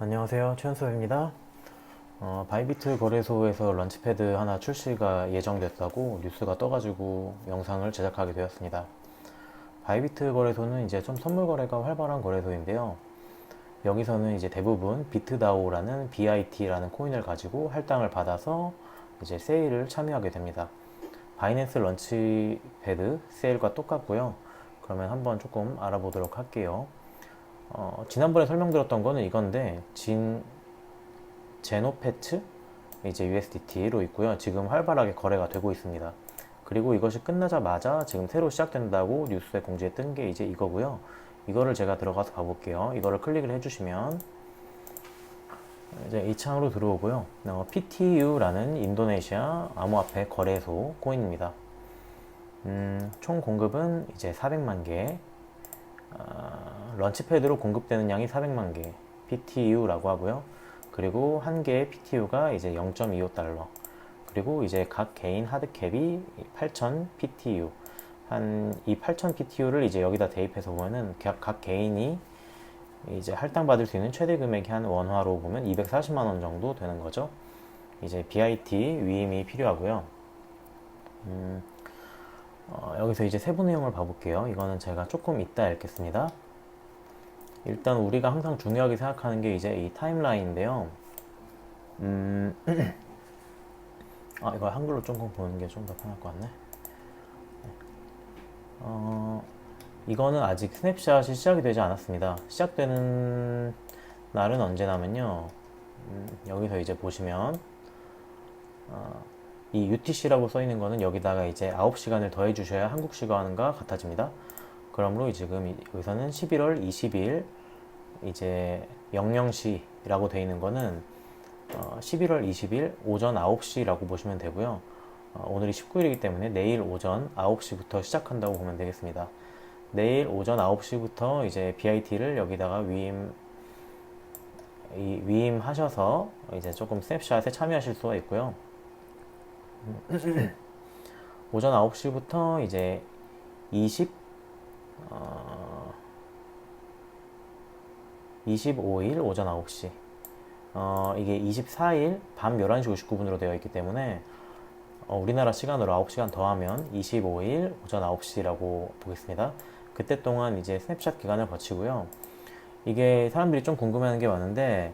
안녕하세요. 최현수입니다. 어, 바이비트 거래소에서 런치패드 하나 출시가 예정됐다고 뉴스가 떠가지고 영상을 제작하게 되었습니다. 바이비트 거래소는 이제 좀 선물 거래가 활발한 거래소인데요. 여기서는 이제 대부분 비트다오라는 BIT라는 코인을 가지고 할당을 받아서 이제 세일을 참여하게 됩니다. 바이낸스 런치패드 세일과 똑같고요. 그러면 한번 조금 알아보도록 할게요. 어, 지난번에 설명드렸던 거는 이건데 진 제노패츠 이제 USDT로 있고요. 지금 활발하게 거래가 되고 있습니다. 그리고 이것이 끝나자마자 지금 새로 시작된다고 뉴스에 공지에 뜬 게 이제 이거고요. 이거를 제가 들어가서 봐볼게요. 이거를 클릭을 해주시면 이제 이 창으로 들어오고요. 어, PTU라는 인도네시아 암호화폐 거래소 코인입니다. 음, 총 공급은 이제 400만 개, 아, 런치패드로 공급되는 양이 400만 개 PTU라고 하고요. 그리고 한 개의 PTU가 이제 0.25달러. 그리고 이제 각 개인 하드캡이 8,000 PTU. 한 이 8,000 PTU를 이제 여기다 대입해서 보면은 각, 각 개인이 이제 할당받을 수 있는 최대 금액이 한 원화로 보면 240만 원 정도 되는 거죠. 이제 BIT 위임이 필요하고요. 음, 어, 여기서 이제 세부 내용을 봐볼게요. 이거는 제가 조금 이따 읽겠습니다. 일단 우리가 항상 중요하게 생각하는 게 이제 이 타임라인인데요. 음, 아, 이거 한글로 조금 보는 게 좀 더 편할 것 같네. 어, 이거는 아직 스냅샷이 시작이 되지 않았습니다. 시작되는 날은 언제냐면요. 음, 여기서 이제 보시면, 어, 이 UTC라고 써 있는 거는 여기다가 이제 9시간을 더해 주셔야 한국 시간과 같아집니다. 그러므로 지금 여기서는 11월 20일 이제 00시라고 되어 있는 거는 어, 11월 20일 오전 9시라고 보시면 되고요. 어, 오늘이 19일이기 때문에 내일 오전 9시부터 시작한다고 보면 되겠습니다. 내일 오전 9시부터 이제 BIT를 여기다가 위임 이, 위임하셔서 이제 조금 스냅샷에 참여하실 수가 있고요. 오전 9시부터 이제 20, 어, 25일 오전 9시. 어, 이게 24일 밤 11시 59분으로 되어 있기 때문에 어, 우리나라 시간으로 9시간 더하면 25일 오전 9시라고 보겠습니다. 그때 동안 이제 스냅샷 기간을 거치고요. 이게 사람들이 좀 궁금해하는 게 많은데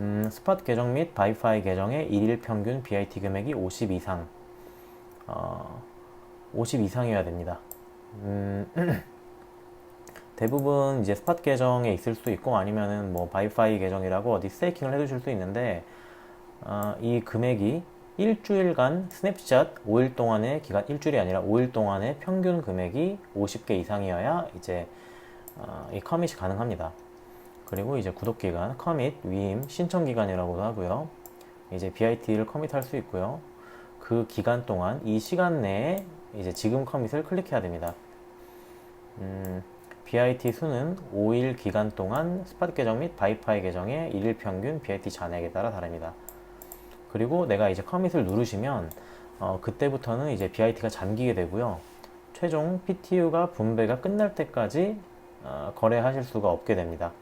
음, 스팟 계정 및 바이파이 계정의 일일 평균 BIT 금액이 50 이상, 어, 50 이상이어야 됩니다. 음, 대부분 이제 스팟 계정에 있을 수 있고 아니면은 뭐 바이파이 계정이라고 어디 스테이킹을 해두실 수 있는데 어, 이 금액이 일주일간 스냅샷 5일 동안의 기간 일주일이 아니라 5일 동안의 평균 금액이 50개 이상이어야 이제 어, 이 커밋이 가능합니다. 그리고 이제 구독 기간, 커밋, 위임, 신청 기간이라고도 하고요. 이제 BIT를 커밋할 수 있고요. 그 기간 동안 이 시간 내에 이제 지금 커밋을 클릭해야 됩니다. 음, BIT 수는 5일 기간 동안 스팟 계정 및 바이파이 계정의 일일 평균 BIT 잔액에 따라 다릅니다. 그리고 내가 이제 커밋을 누르시면 어, 그때부터는 이제 BIT가 잠기게 되고요. 최종 PTU가 분배가 끝날 때까지 어, 거래하실 수가 없게 됩니다.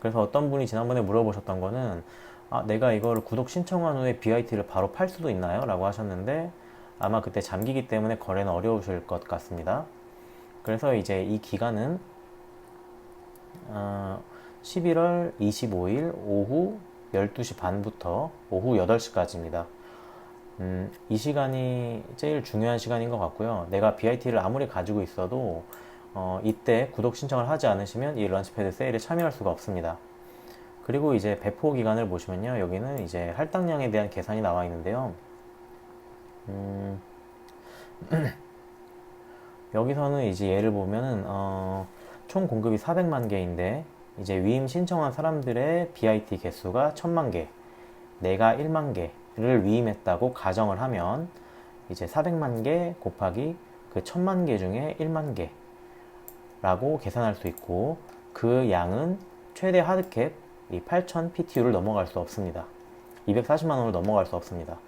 그래서 어떤 분이 지난번에 물어보셨던 거는 아, 내가 이걸 구독 신청한 후에 BIT를 바로 팔 수도 있나요? 라고 하셨는데 아마 그때 잠기기 때문에 거래는 어려우실 것 같습니다. 그래서 이제 이 기간은 어, 11월 25일 오후 12시 반부터 오후 8시까지입니다. 음, 이 시간이 제일 중요한 시간인 것 같고요. 내가 BIT를 아무리 가지고 있어도 어, 이때 구독 신청을 하지 않으시면 이 런치패드 세일에 참여할 수가 없습니다. 그리고 이제 배포 기간을 보시면요. 여기는 이제 할당량에 대한 계산이 나와 있는데요. 음, 여기서는 이제 예를 보면은 어, 총 공급이 400만 개인데 이제 위임 신청한 사람들의 BIT 개수가 1000만 개, 내가 1만 개를 위임했다고 가정을 하면 이제 400만 개 곱하기 그 1000만 개 중에 1만 개 라고 계산할 수 있고 그 양은 최대 하드캡 이 8000 PTU를 넘어갈 수 없습니다. 240만 원을 넘어갈 수 없습니다.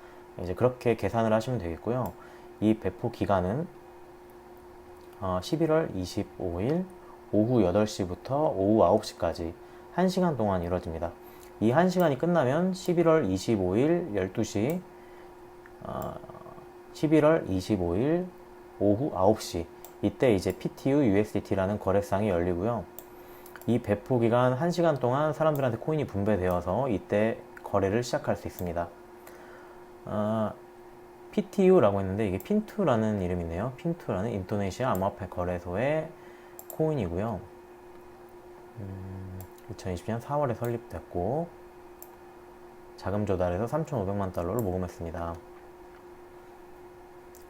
이제 그렇게 계산을 하시면 되겠고요. 이 배포 기간은 어, 11월 25일 오후 8시부터 오후 9시까지 1시간 동안 이루어집니다. 이 1시간이 끝나면 11월 25일 12시, 어, 11월 25일 오후 9시, 이때 이제 PTU USDT라는 거래상이 열리고요. 이 배포 기간 1시간 동안 사람들한테 코인이 분배되어서 이때 거래를 시작할 수 있습니다. 어, PTU라고 했는데 이게 핀투라는 이름이네요. 핀투라는 인도네시아 암호화폐 거래소의 코인이고요. 음, 2020년 4월에 설립됐고 자금 조달해서 3,500만 달러를 모금했습니다.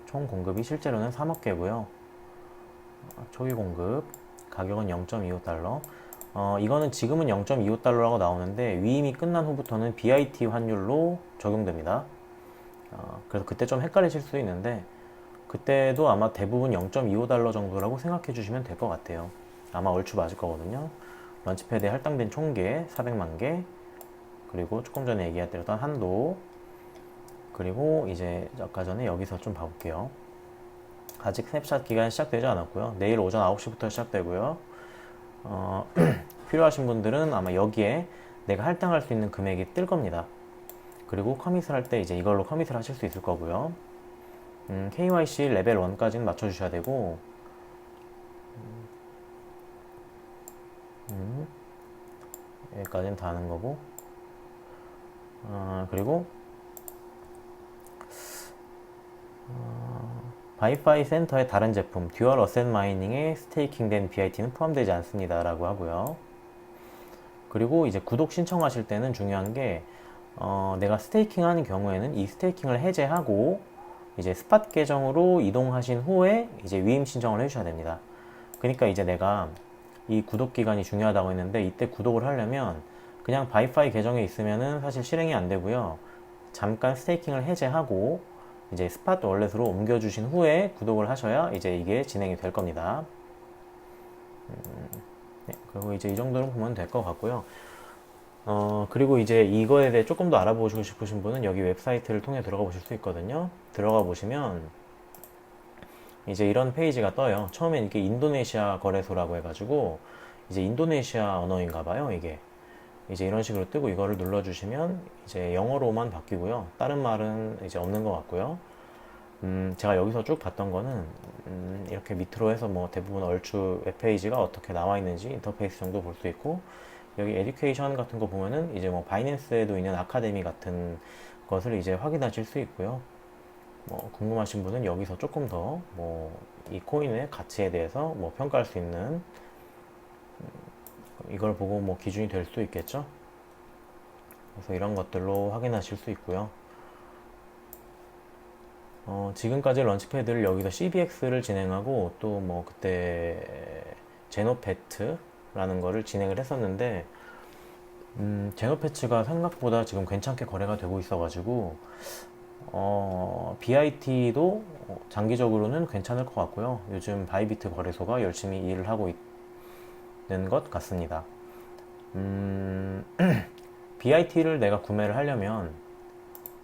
총 공급이 실제로는 3억 개고요. 어, 초기 공급 가격은 0.25달러. 어, 이거는 지금은 0.25달러라고 나오는데 위임이 끝난 후부터는 BIT 환율로 적용됩니다. 어, 그래서 그때 좀 헷갈리실 수 있는데 그때도 아마 대부분 0.25달러 정도라고 생각해 주시면 될 것 같아요. 아마 얼추 맞을 거거든요. 런치패드에 할당된 총계 400만 개 그리고 조금 전에 얘기했던 한도 그리고 이제 아까 전에 여기서 좀 봐볼게요. 아직 스냅샷 기간 시작되지 않았고요. 내일 오전 9시부터 시작되고요. 어, 필요하신 분들은 아마 여기에 내가 할당할 수 있는 금액이 뜰 겁니다. 그리고 커밋을 할 때 이제 이걸로 커밋을 하실 수 있을 거고요. 음, KYC 레벨 1까지는 맞춰주셔야 되고, 음, 여기까지는 다 하는 거고, 어, 그리고, 바이파이 센터의 다른 제품, 듀얼 어셋 마이닝에 스테이킹된 BIT는 포함되지 않습니다. 라고 하고요. 그리고 이제 구독 신청하실 때는 중요한 게, 어, 내가 스테이킹 하는 경우에는 이 스테이킹을 해제하고 이제 스팟 계정으로 이동하신 후에 이제 위임 신청을 해주셔야 됩니다. 그러니까 이제 내가 이 구독 기간이 중요하다고 했는데 이때 구독을 하려면 그냥 바이파이 계정에 있으면은 사실 실행이 안 되고요. 잠깐 스테이킹을 해제하고 이제 스팟 월렛으로 옮겨주신 후에 구독을 하셔야 이제 이게 진행이 될 겁니다. 음, 네, 그리고 이제 이 정도는 보면 될 것 같고요. 어, 그리고 이제 이거에 대해 조금 더 알아보시고 싶으신 분은 여기 웹사이트를 통해 들어가 보실 수 있거든요. 들어가 보시면 이제 이런 페이지가 떠요. 처음엔 이게 인도네시아 거래소라고 해가지고 이제 인도네시아 언어인가 봐요, 이게. 이제 이런 식으로 뜨고 이거를 눌러주시면 이제 영어로만 바뀌고요. 다른 말은 이제 없는 것 같고요. 음, 제가 여기서 쭉 봤던 거는 음, 이렇게 밑으로 해서 뭐 대부분 얼추 웹페이지가 어떻게 나와 있는지 인터페이스 정도 볼 수 있고 여기 에듀케이션 같은 거 보면은 이제 뭐 바이낸스에도 있는 아카데미 같은 것을 이제 확인하실 수 있고요. 뭐 궁금하신 분은 여기서 조금 더 뭐 이 코인의 가치에 대해서 뭐 평가할 수 있는 음, 이걸 보고 뭐 기준이 될 수도 있겠죠. 그래서 이런 것들로 확인하실 수 있고요. 어, 지금까지 런치패드를 여기서 CBX를 진행하고 또 뭐 그때 제노페트라는 거를 진행을 했었는데 음, 제노패치가 생각보다 지금 괜찮게 거래가 되고 있어가지고 어, BIT도 장기적으로는 괜찮을 것 같고요. 요즘 바이비트 거래소가 열심히 일을 하고 있 는 것 같습니다. 음, BIT를 내가 구매를 하려면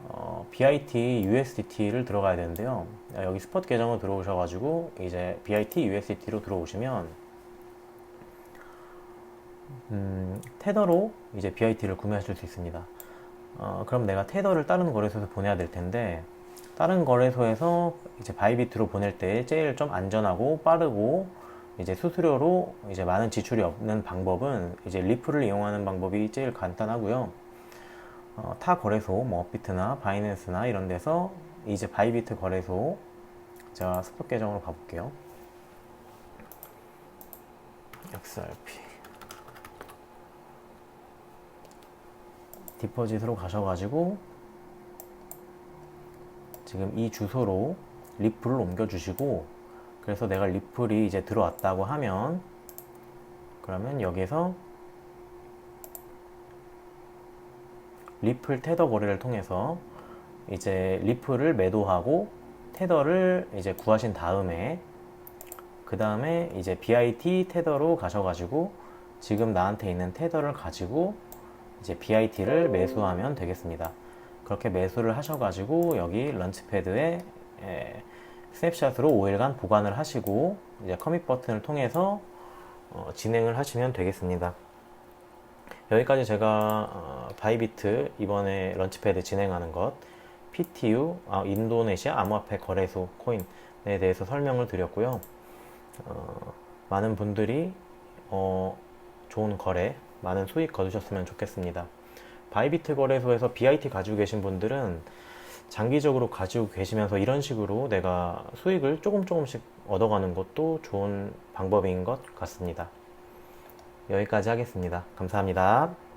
어, BIT USDT를 들어가야 되는데요. 여기 스팟 계정으로 들어오셔가지고 이제 BIT USDT로 들어오시면 음, 테더로 이제 BIT를 구매하실 수 있습니다. 어, 그럼 내가 테더를 다른 거래소에서 보내야 될 텐데 다른 거래소에서 이제 바이비트로 보낼 때 제일 좀 안전하고 빠르고 이제 수수료로 이제 많은 지출이 없는 방법은 이제 리플을 이용하는 방법이 제일 간단하고요. 어, 타 거래소, 뭐 업비트나 바이낸스나 이런 데서 이제 바이비트 거래소 제가 스포 계정으로 가볼게요. XRP 디퍼짓으로 가셔가지고 지금 이 주소로 리플을 옮겨주시고 그래서 내가 리플이 이제 들어왔다고 하면 그러면 여기서 리플 테더 거래를 통해서 이제 리플을 매도하고 테더를 이제 구하신 다음에 그 다음에 이제 BIT 테더로 가셔가지고 지금 나한테 있는 테더를 가지고 이제 BIT를 매수하면 되겠습니다. 그렇게 매수를 하셔가지고 여기 런치패드에 에, 스냅샷으로 5일간 보관을 하시고 이제 커밋 버튼을 통해서 어, 진행을 하시면 되겠습니다. 여기까지 제가 어, 바이비트 이번에 런치패드 진행하는 것, PTU 아, 인도네시아 암호화폐 거래소 코인에 대해서 설명을 드렸고요. 어, 많은 분들이 어, 좋은 거래, 많은 수익 거두셨으면 좋겠습니다. 바이비트 거래소에서 BIT 가지고 계신 분들은 장기적으로 가지고 계시면서 이런 식으로 내가 수익을 조금 조금씩 얻어가는 것도 좋은 방법인 것 같습니다. 여기까지 하겠습니다. 감사합니다.